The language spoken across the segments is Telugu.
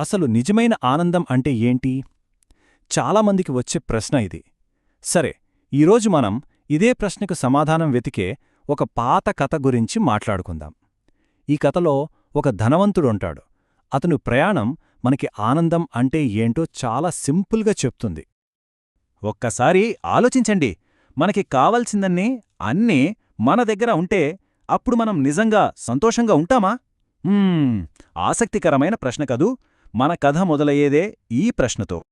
అసలు నిజమైన ఆనందం అంటే ఏంటి? చాలామందికి వచ్చే ప్రశ్న ఇది. సరే ఈరోజు మనం ఇదే ప్రశ్నకు సమాధానం వెతికే ఒక పాత కథ గురించి మాట్లాడుకుందాం. ఈ కథలో ఒక ధనవంతుడుంటాడు. అతను ప్రయాణం మనకి ఆనందం అంటే ఏంటో చాలా సింపుల్గా చెప్తుంది. ఒక్కసారి ఆలోచించండి. మనకి కావలసిందన్నీ అన్నీ మన దగ్గర ఉంటే అప్పుడు మనం నిజంగా సంతోషంగా ఉంటామా? ఆసక్తికరమైన ప్రశ్న కదూ. మన కథ మొదలయ్యేదే ఈ ప్రశ్నతో.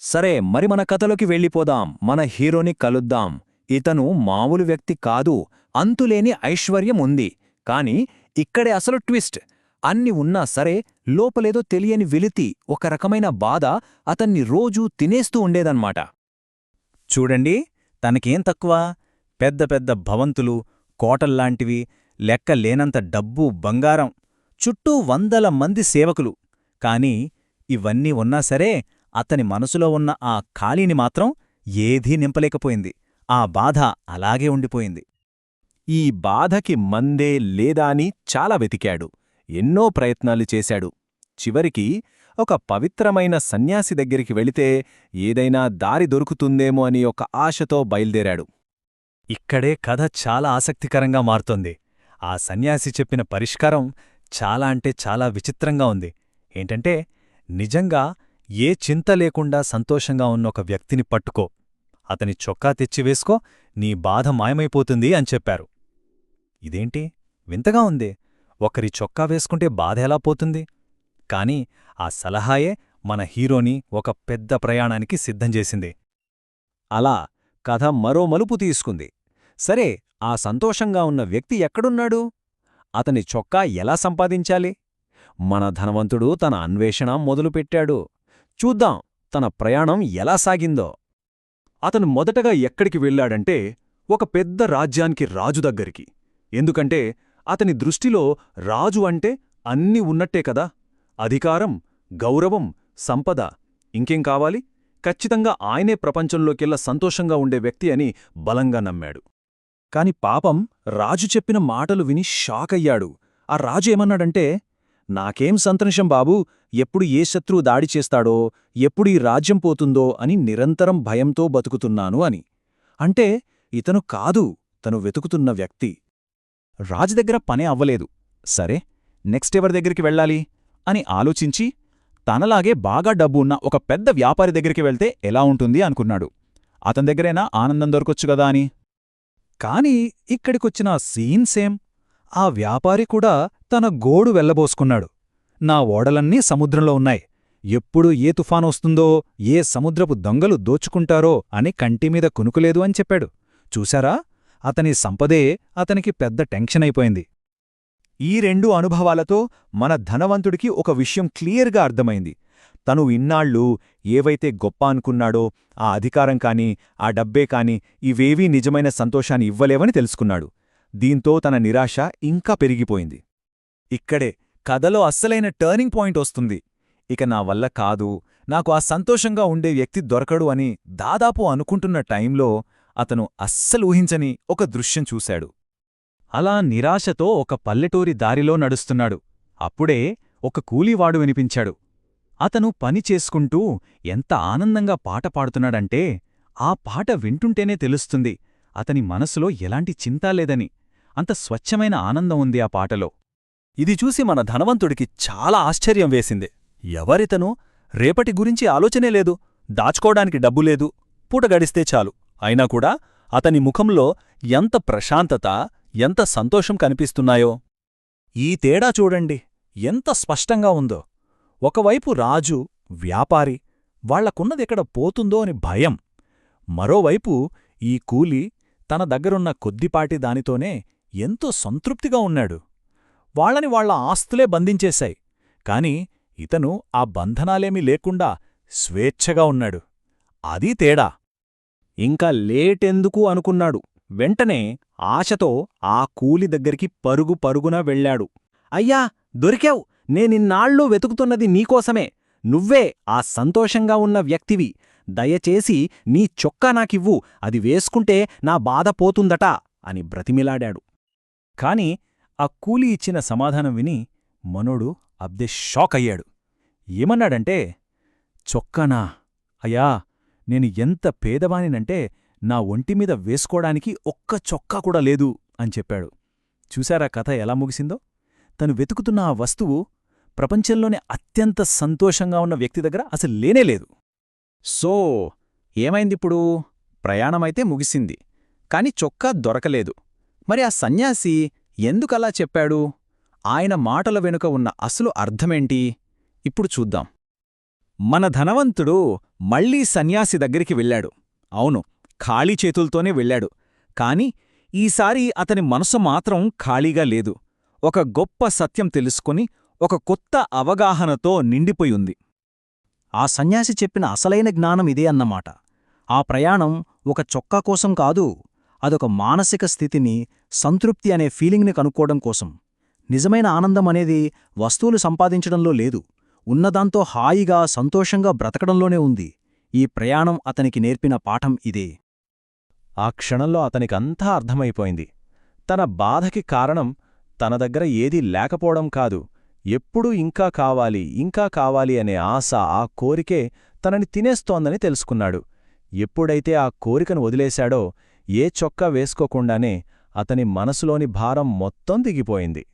సరే మరి మన కథలోకి వెళ్ళిపోదాం. మన హీరోని కలుద్దాం. ఇతను మామూలు వ్యక్తి కాదు. అంతులేని ఐశ్వర్యం ఉంది. కాని ఇక్కడే అసలు ట్విస్ట్. అన్ని ఉన్నా సరే లోపలేదో తెలియని వెలితి ఒక రకమైన బాధ అతన్ని రోజూ తినేస్తూ ఉండేదన్మాట చూడండి తనకేం తక్కువ? పెద్ద పెద్ద భవంతులు కోటల్లాంటివి లెక్క లేనంత డబ్బు బంగారం చుట్టూ వందల మంది సేవకులు. కాని ఇవన్నీ ఉన్నా సరే అతని మనసులో ఉన్న ఆ ఖాళీని మాత్రం ఏదీ నింపలేకపోయింది. ఆ బాధ అలాగే ఉండిపోయింది. ఈ బాధకి మందే లేదా అని చాలా వెతికాడు. ఎన్నో ప్రయత్నాలు చేశాడు. చివరికి ఒక పవిత్రమైన సన్యాసి దగ్గరికి వెళితే ఏదైనా దారి దొరుకుతుందేమో అని ఒక ఆశతో బయల్దేరాడు. ఇక్కడే కథ చాలా ఆసక్తికరంగా మారుతోంది. ఆ సన్యాసి చెప్పిన పరిష్కారం చాలా అంటే చాలా విచిత్రంగా ఉంది. ఏంటంటే నిజంగా ఏ చింత లేకుండా సంతోషంగా ఉన్న ఒక వ్యక్తిని పట్టుకో. అతని చొక్కా తెచ్చివేసుకో నీ బాధ మాయమైపోతుంది అని చెప్పారు. ఇదేంటి? వింతగా ఉంది. ఒకరి చొక్కా వేసుకుంటే బాధ ఎలా పోతుంది? కాని ఆ సలహాయే మన హీరోని ఒక పెద్ద ప్రయాణానికి సిద్ధం చేసింది. అలా కథ మరో మలుపు తీసుకుంది. సరే ఆ సంతోషంగా ఉన్న వ్యక్తి ఎక్కడున్నాడు? అతని చొక్కా ఎలా సంపాదించాలి? మన ధనవంతుడు తన అన్వేషణ మొదలుపెట్టాడు. చూద్దాం తన ప్రయాణం ఎలా సాగిందో. అతను మొదటగా ఎక్కడికి వెళ్ళాడంటే ఒక పెద్ద రాజ్యానికి రాజు దగ్గరికి. ఎందుకంటే అతని దృష్టిలో రాజు అంటే అన్నీ ఉన్నట్టే కదా. అధికారం గౌరవం సంపద ఇంకేం కావాలి? ఖచ్చితంగా ఆయనే ప్రపంచంలోకెల్లా సంతోషంగా ఉండే వ్యక్తి అని బలంగా నమ్మాడు. కాని పాపం రాజు చెప్పిన మాటలు విని షాకయ్యాడు. ఆ రాజు ఏమన్నాడంటే నాకేం సంతోషం బాబూ? ఎప్పుడు ఏ శత్రువు దాడి చేస్తాడో? ఎప్పుడు ఈ రాజ్యం పోతుందో? అని నిరంతరం భయంతో బతుకుతున్నాను అని. అంటే ఇతను కాదు తను వెతుకుతున్న వ్యక్తి. రాజు దగ్గర పనే అవ్వలేదు. సరే నెక్స్ట్ ఎవరి దగ్గరికి వెళ్ళాలి? అని ఆలోచించి తనలాగే బాగా డబ్బు ఉన్న ఒక పెద్ద వ్యాపారి దగ్గరికి వెళ్తే ఎలా ఉంటుంది అనుకున్నాడు. అతని దగ్గరైనా ఆనందం దొరకొచ్చుగదా అని. కాని ఇక్కడికొచ్చిన సీన్ సేమ్. ఆ వ్యాపారి కూడా తన గోడు వెళ్ళబోసుకున్నాడు నా ఓడలన్నీ సముద్రంలో ఉన్నాయి. ఎప్పుడు ఏ తుఫానొస్తుందో ఏ సముద్రపు దొంగలు దోచుకుంటారో అని కంటిమీద కునుకులేదు అని చెప్పాడు. చూశారా? అతని సంపదే అతనికి పెద్ద టెన్షన్ అయిపోయింది. ఈ రెండు అనుభవాలతో మన ధనవంతుడికి ఒక విషయం క్లియర్గా అర్థమైంది. తను ఇన్నాళ్ళు ఏవైతే గొప్ప అనుకున్నాడో ఆ అధికారం కాని ఆ డబ్బే కాని ఇవేవీ నిజమైన సంతోషాన్ని ఇవ్వలేవని తెలుసుకున్నాడు. దీంతో తన నిరాశ ఇంకా పెరిగిపోయింది. ఇక్కడే కథలో అస్సలైన టర్నింగ్ పాయింట్ వస్తుంది. ఇక నా వల్ల కాదు నాకు ఆ సంతోషంగా ఉండే వ్యక్తి దొరకడు అని దాదాపు అనుకుంటున్న టైంలో అతను అస్సలు ఊహించని ఒక దృశ్యం చూశాడు. అలా నిరాశతో ఒక పల్లెటూరి దారిలో నడుస్తున్నాడు. అప్పుడే ఒక కూలీవాడు వినిపించాడు. అతను పని చేసుకుంటూ ఎంత ఆనందంగా పాట పాడుతున్నాడంటే ఆ పాట వింటుంటేనే తెలుస్తుంది అతని మనసులో ఎలాంటి చింతా లేదని. అంత స్వచ్ఛమైన ఆనందం ఉంది ఆ పాటలో. ఇది చూసి మన ధనవంతుడికి చాలా ఆశ్చర్యం వేసింది. ఎవరితను రేపటి గురించి ఆలోచనే లేదు. దాచుకోవడానికి డబ్బు లేదు. పూట గడిస్తే చాలు. అయినా కూడా అతని ముఖంలో ఎంత ప్రశాంతత ఎంత సంతోషం కనిపిస్తున్నాయో. ఈ తేడా చూడండి. ఎంత స్పష్టంగా ఉందో. ఒకవైపు రాజు వ్యాపారి వాళ్ళకున్నదెక్కడ పోతుందో అని భయం. మరోవైపు ఈ కూలి తన దగ్గరున్న కొద్దిపాటి దానితోనే ఎంతో సంతృప్తిగా ఉన్నాడు. వాళ్ళని వాళ్ళ ఆస్తులే బంధించేశాయి. కాని ఇతను ఆ బంధనాలేమీ లేకుండా స్వేచ్ఛగా ఉన్నాడు. అదీ తేడా. ఇంకా లేటెందుకు అనుకున్నాడు. వెంటనే ఆశతో ఆ కూలి దగ్గరికి పరుగు పరుగున వెళ్ళాడు. అయ్యా దొరికావు. నేనిన్నాళ్ళు వెతుకుతున్నది నీకోసమే. నువ్వే ఆ సంతోషంగా ఉన్న వ్యక్తివి. దయచేసి నీ చొక్కా నాకివ్వు. అది వేసుకుంటే నా బాధ పోతుందట అని బ్రతిమిలాడాడు. కాని ఆ కూలి ఇచ్చిన సమాధానం విని మనోడు అబ్దే షాక్ అయ్యాడు. ఏమన్నాడంటే చొక్కానా అయ్యా నేను ఎంత పేదవానినంటే నా ఒంటిమీద వేసుకోడానికి ఒక్క చొక్కా కూడా లేదు అని చెప్పాడు. చూశారా కథ ఎలా ముగిసిందో? తను వెతుకుతున్న ఆ వస్తువు ప్రపంచంలోనే అత్యంత సంతోషంగా ఉన్న వ్యక్తి దగ్గర అసలు లేనేలేదు సో ఏమైందిప్పుడు? ప్రయాణమైతే ముగిసింది కాని చొక్కా దొరకలేదు. మరి ఆ సన్యాసి ఎందుకలా చెప్పాడు? ఆయన మాటల వెనుక ఉన్న అసలు అర్థమేంటి? ఇప్పుడు చూద్దాం. మన ధనవంతుడు మళ్ళీ సన్యాసి దగ్గరికి వెళ్ళాడు. అవును ఖాళీ చేతుల్తోనే వెళ్ళాడు. కాని ఈసారి అతని మనసు మాత్రం ఖాళీగా లేదు. ఒక గొప్ప సత్యం తెలుసుకుని ఒక కొత్త అవగాహనతో నిండిపోయింది ఆ సన్యాసి చెప్పిన అసలైన జ్ఞానం ఇదే అన్నమాట. ఆ ప్రయాణం ఒక చొక్కా కోసం కాదు అదొక మానసిక స్థితిని సంతృప్తి అనే ఫీలింగ్ని కనుక్కోవడం కోసం. నిజమైన ఆనందం అనేది వస్తువులు సంపాదించడంలో లేదు. ఉన్నదాంతో హాయిగా సంతోషంగా బ్రతకడంలోనే ఉంది. ఈ ప్రయాణం అతనికి నేర్పిన పాఠం ఇదే. ఆ క్షణంలో అతనికంతా అర్థమైపోయింది. తన బాధకి కారణం తన దగ్గర ఏదీ లేకపోవడం కాదు. ఎప్పుడూ ఇంకా కావాలి ఇంకా కావాలి అనే ఆశ ఆ కోరికే తనని తినేస్తోందని తెలుసుకున్నాడు. ఎప్పుడైతే ఆ కోరికను వదిలేశాడో ఏ చొక్కా వేసుకోకుండానే అతని మనసులోని భారం మొత్తం దిగిపోయింది.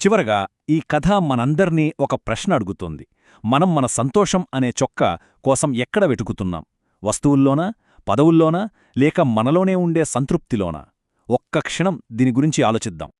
చివరగా ఈ కథ మనందర్నీ ఒక ప్రశ్న అడుగుతోంది. మనం మన సంతోషం అనే చొక్క కోసం ఎక్కడ వెటుకుతున్నాం వస్తువుల్లోనా? పదవుల్లోనా? లేక మనలోనే ఉండే సంతృప్తిలోనా? ఒక్క క్షణం దీని గురించి ఆలోచిద్దాం.